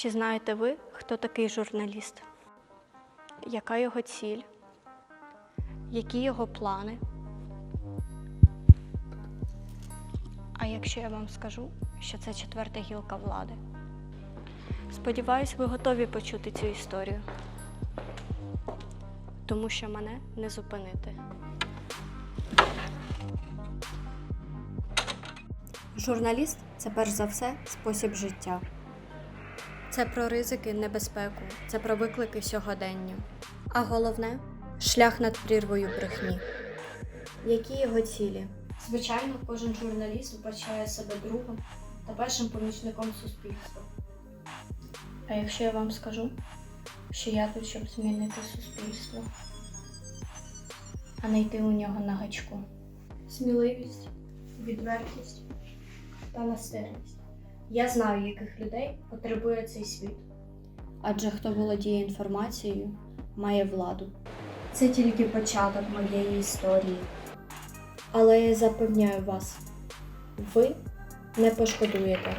Чи знаєте ви, хто такий журналіст? Яка його ціль? Які його плани? А якщо я вам скажу, що це четверта гілка влади? Сподіваюсь, ви готові почути цю історію. Тому що мене не зупинити. Журналіст це перш за все спосіб життя. Це про ризики, небезпеку, це про виклики сьогодення. А головне шлях над прірвою брехні. Які його цілі? Звичайно, кожен журналіст вбачає себе другом та першим помічником суспільства. А якщо я вам скажу, що я тут, щоб змінити суспільство, а не йти у нього на гачку. Сміливість, відвертість та настирність. Я знаю, яких людей потребує цей світ. Адже хто володіє інформацією, має владу. Це тільки початок моєї історії. Але я запевняю вас, ви не пошкодуєте.